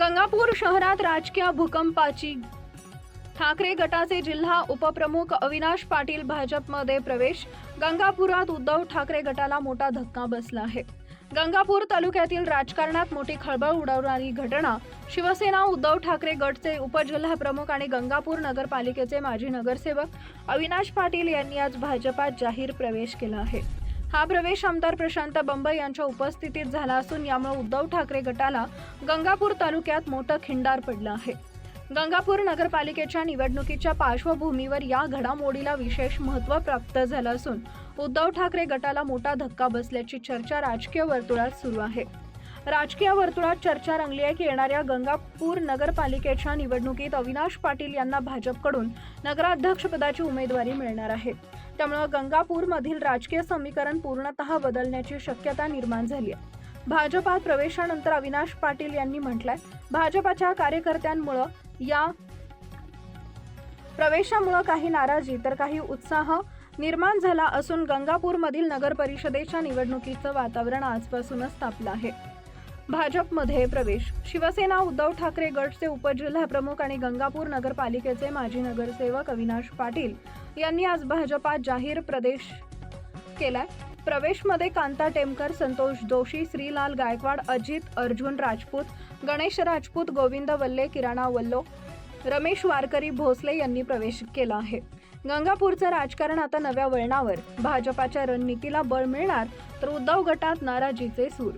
गंगापूर शहरात राजकीय भूकंपाची ठाकरे गटाचे जिल्हा उपप्रमुख अविनाश पाटील भाजपमध्ये प्रवेश. गंगापुरात उद्धव ठाकरे गटाला मोठा धक्का बसला आहे. गंगापूर तालुक्यातील राजकारणात मोठी खळबळ उडवणारी घटना. शिवसेना उद्धव ठाकरे गटचे उपजिल्हा प्रमुख आणि गंगापूर नगरपालिकेचे माजी नगरसेवक अविनाश पाटील यांनी आज भाजपात जाहीर प्रवेश केला आहे. हा प्रवेश आमदार प्रशांत बंब यांच्या उपस्थितीत झाला असून यामुळे उद्धव ठाकरे गटाला गंगापूर तालुक्यात मोठं खिंडार पडलं आहे. गंगापूर नगरपालिकेच्या निवडणुकीच्या पार्श्वभूमीवर या घडामोडीला विशेष महत्त्व प्राप्त झालं असून उद्धव ठाकरे गटाला मोठा धक्का बसल्याची चर्चा राजकीय वर्तुळात सुरू आहे. राजकीय वर्तुळात चर्चा रंगली आहे की येणाऱ्या गंगापूर नगरपालिकेच्या निवडणुकीत अविनाश पाटील यांना भाजपकडून नगराध्यक्षपदाची उमेदवारी मिळणार आहे. त्यामुळे गंगापूरमधील राजकीय समीकरण पूर्णतः बदलण्याची शक्यता निर्माण झाली आहे. भाजपात प्रवेशानंतर अविनाश पाटील यांनी म्हटलंय भाजपाच्या कार्यकर्त्यांमुळं या प्रवेशामुळं काही नाराजी तर काही उत्साह निर्माण झाला असून गंगापूरमधील नगर परिषदेच्या निवडणुकीचं वातावरण आजपासूनच तापलं आहे. भाजपमध्ये प्रवेश. शिवसेना उद्धव ठाकरे गटचे उपजिल्हा प्रमुख आणि गंगापूर नगरपालिकेचे माजी नगरसेवक अविनाश पाटील यांनी आज भाजपात जाहीर प्रदेश केलाय. प्रवेशमध्ये कांता टेमकर संतोष जोशी श्रीलाल गायकवाड अजित अर्जुन राजपूत गणेश राजपूत गोविंद वल्ले किराणा वल्लो रमेश वारकरी भोसले यांनी प्रवेश केला आहे. गंगापूरचं राजकारण आता नव्या वळणावर. भाजपाच्या रणनीतीला बळ मिळणार तर उद्धव गटात नाराजीचे सूर.